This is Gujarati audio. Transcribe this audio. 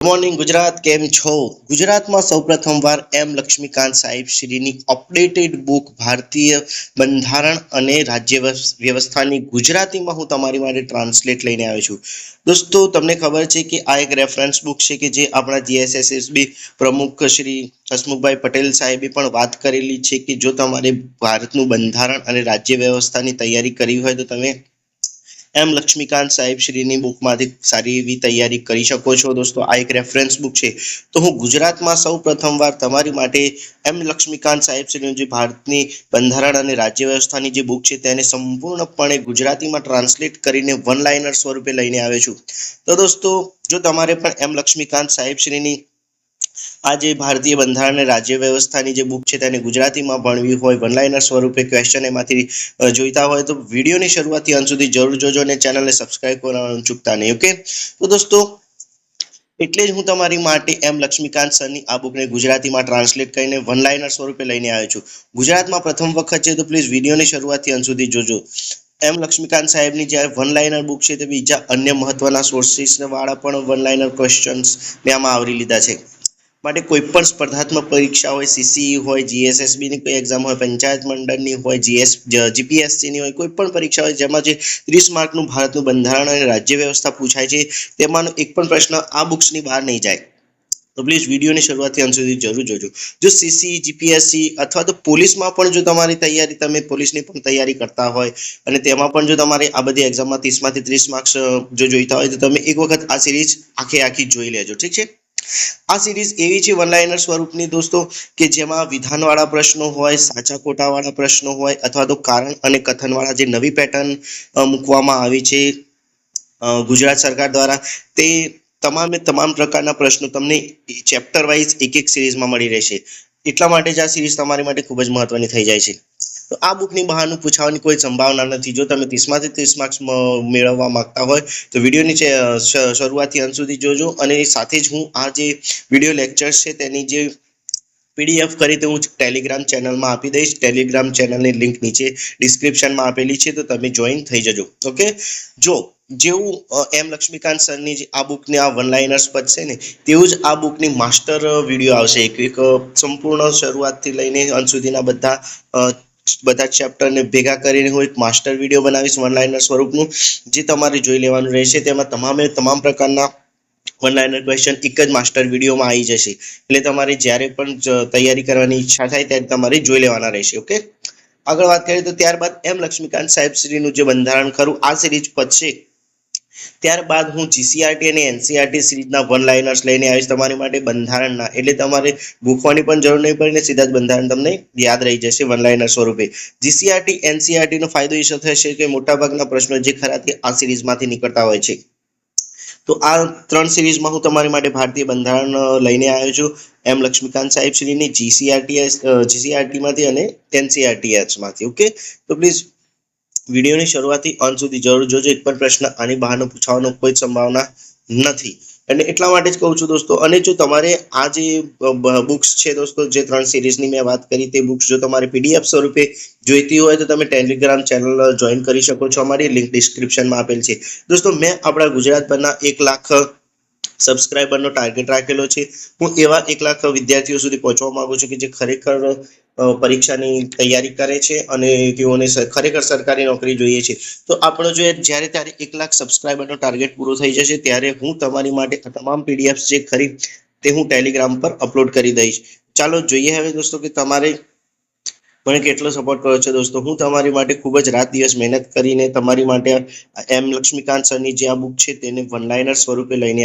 મોર્નિંગ ગુજરાત. કેમ છો? ગુજરાતમાં સૌપ્રથમવાર એમ લક્ષ્મીકાંત સાહેબ શ્રીની અપડેટેડ બુક ભારતીય બંધારણ અને રાજ્ય વ્યવસ્થાની ગુજરાતીમાં હું તમારી માટે ટ્રાન્સલેટ લઈને આવ્યો છું. દોસ્તો, તમને ખબર છે કે આ એક રેફરન્સ બુક છે કે જે આપણા જીએસએસએસબી પ્રમુખ શ્રી હસમુખભાઈ પટેલ સાહેબે પણ વાત કરેલી છે કે જો તમારે ભારતનું બંધારણ અને રાજ્ય વ્યવસ્થાની તૈયારી કરવી હોય તો તમે એમ લક્ષ્મીકાંત સાહેબ શ્રીની બુકમાંથી સારી એવી તૈયારી કરી શકો છો. દોસ્તો, આ એક રેફરન્સ બુક છે. તો હું ગુજરાતમાં સૌ પ્રથમવાર તમારી માટે એમ લક્ષ્મીકાંત સાહેબ શ્રીનું જે ભારતની બંધારણ અને રાજ્ય વ્યવસ્થાની જે બુક છે, તેને સંપૂર્ણપણે ગુજરાતીમાં ટ્રાન્સલેટ કરીને વન લાઇનર સ્વરૂપે લઈને આવ્યો છું. તો દોસ્તો, જો તમારે પણ એમ લક્ષ્મીકાંત સાહેબ શ્રીની આ જે ભારતીય બંધારણ અને રાજ્ય વ્યવસ્થાની જે બુક છે તેને ગુજરાતીમાં ભણવી હોય વનલાઇનર સ્વરૂપે ક્વેશ્ચન એમાંથી જોઈતા હોય તો વિડીયોની શરૂઆતથી અંત સુધી જરૂર જોજો અને ચેનલને સબસ્ક્રાઇબ કરવાનું ચૂકતા નહીં ઓકે તો દોસ્તો, એટલે જ હું તમારી માટે એમ લક્ષ્મીકાંત સરની આ બુકને ગુજરાતીમાં ટ્રાન્સલેટ કરીને વનલાઇનર સ્વરૂપે લઈને આવ્યો છું. ગુજરાતમાં પ્રથમ વખત છે તો પ્લીઝ વિડીયોની શરૂઆતથી અંત સુધી જોજો. એમ લક્ષ્મીકાંત સાહેબની જ્યારે વનલાઇનર બુક છે તે બીજા અન્ય મહત્વના સોર્સીસ વાળા પણ વનલાઇનર ક્વેશ્ચન્સ મેં આમાં આવરી લીધા છે. માટે કોઈ પણ સ્પર્ધાત્મક પરીક્ષા હોય સીસીઈ હોય જીએસએસબીની કોઈ એક્ઝામ હોય, પંચાયત મંડળની હોય જીએસ જીપીએસસીની હોય, કોઈ પણ પરીક્ષા હોય, જેમાં જે ત્રીસ માર્કનું ભારતનું બંધારણ અને રાજ્ય વ્યવસ્થા પૂછાય છે, તેમાંનો એક પણ પ્રશ્ન આ બુક્સની બહાર નહીં જાય. તો પ્લીઝ વિડીયોની શરૂઆતથી અંત સુધી જરૂર જોજો. જો સીસી જીપીએસસી અથવા તો પોલીસમાં પણ જો તમારી તૈયારી, તમે પોલીસની પણ તૈયારી કરતા હોય અને તેમાં પણ જો તમારે આ બધી એક્ઝામમાં ત્રીસમાંથી ત્રીસ માર્ક્સ જો જોઈતા હોય, તો તમે એક વખત આ સિરીઝ આખે આખી જોઈ લેજો. ઠીક છે? આ સિરીઝ એવી છે વનલાઇનર સ્વરૂપની દોસ્તો, કે જેમાં વિધાનવાળા પ્રશ્નો હોય, સાચા ખોટાવાળા પ્રશ્નો હોય, અથવા તો કારણ અને કથનવાળા જે નવી પેટર્ન મૂકવામાં આવી છે ગુજરાત સરકાર દ્વારા, તે તમામે તમામ પ્રકારના પ્રશ્નો તમને ચેપ્ટર વાઇઝ એક એક સિરીઝમાં મળી રહેશે. એટલા માટે જ આ સિરીઝ તમારી માટે ખૂબ જ મહત્વની થઈ જાય છે. તો આ બુકની બહારનું પૂછાવાની કોઈ સંભાવના નથી. જો તમે ત્રીસમાંથી ત્રીસ માર્ક્સ મેળવવા માંગતા હોય, તો વિડીયોની છે શરૂઆતથી અંત સુધી જોજો. અને સાથે જ હું આ જે વીડિયો લેક્ચર્સ છે, તેની જે પીડીએફ કરી તો હું ટેલિગ્રામ ચેનલમાં આપી દઈશ. ટેલિગ્રામ ચેનલની લિંક નીચે ડિસ્ક્રિપ્શનમાં આપેલી છે, તો તમે જોઈન થઈ જજો. ઓકે જો, જેવું એમ લક્ષ્મીકાંત સરની જે આ બુકની આ વનલાઇનર્સ પતશે ને, તેવું જ આ બુકની માસ્ટર વીડિયો આવશે. એક એક સંપૂર્ણ શરૂઆતથી લઈને અંત સુધીના બધા બધા ચેપ્ટરને ભેગા કરીને હું એક માસ્ટર વીડિયો બનાવીશ વનલાઇનર સ્વરૂપનું, જે તમારે જોઈ લેવાનું રહેશે. તેમાં તમામે તમામ પ્રકારના વનલાઇનર ક્વેશ્ચન એક જ માસ્ટર વિડીયોમાં આવી જશે. એટલે તમારે જ્યારે પણ તૈયારી કરવાની ઈચ્છા થાય ત્યારે તમારે જોઈ લેવાના રહેશે, ઓકે? આગળ વાત કરીએ તો ત્યારબાદ એમ લક્ષ્મીકાંત સાહેબ શ્રીનું જે બંધારણ ખરું, આ સિરીઝ પતશે. ત્યારબાદ હું જીસીઆરટી અને એનસીઆરટી સિરીઝના વન લાઇનર્સ લઈને આવીશ તમારી માટે બંધારણના. એટલે તમારે ભૂખવાની પણ જરૂર નહીં પડે ને સીધા જ બંધારણ તમને યાદ રહી જશે વન લાઇનર સ્વરૂપે. જીસીઆરટી એનસીઆરટીનો ફાયદો એ થશે કે મોટાભાગના પ્રશ્નો જે ખરા તે આ સિરીઝમાંથી નીકળતા હોય છે. તો આ ત્રણ સિરીઝમાં હું તમારી માટે ભારતીય બંધારણ લઈને આવ્યો છું. એમ લક્ષ્મીકાંત સાહેબ શ્રીની જીસીઆરટી જીસીઆરટીમાંથી અને એનસીઆરટીએચમાંથી ઓકે? તો પ્લીઝ વિડીયોની શરૂઆતથી અંત સુધી જરૂર જોજો. એક પણ પ્રશ્ન આની બહારનો પૂછવાનો કોઈ સંભાવના નથી. અને એટલા માટે જ કહું છું દોસ્તો, અને જો તમારે આ જે બુક્સ છે દોસ્તો, જે ત્રણ સિરીઝની મેં વાત કરી તે બુક્સ જો તમારે પીડીએફ સ્વરૂપે જોઈતી હોય તો તમે ટેલિગ્રામ ચેનલ જોઈન કરી શકો છો. અમારી લિંક ડિસ્ક્રિપ્શનમાં આપેલ છે. દોસ્તો, મેં આપણા ગુજરાતભરના એક લાખ સબસ્ક્રાઇબરનો ટાર્ગેટ રાખેલો છે. હું એવા એક લાખ વિદ્યાર્થીઓ સુધી પહોંચવા માંગુ છું કે જે ખરેખર પરીક્ષાની તૈયારી કરે છે અને તેઓને ખરેખર સરકારી નોકરી જોઈએ છે. તો આપણો જો જ્યારે ત્યારે એક લાખ સબસ્ક્રાઇબરનો ટાર્ગેટ પૂરો થઈ જશે, ત્યારે હું તમારી માટે તમામ પીડીએફ જે ખરી તે હું ટેલિગ્રામ પર અપલોડ કરી દઈશ. ચાલો જોઈએ હવે દોસ્તો કે તમારે મને કેટલો સપોર્ટ કર્યો છે દોસ્તો? હું તમારી માટે ખૂબ જ રાત દિવસ મહેનત કરીને તમારી માટે એમ લક્ષ્મીકાંત સરની જે આ બુક છે, તેને વનલાઇનર સ્વરૂપે લઈને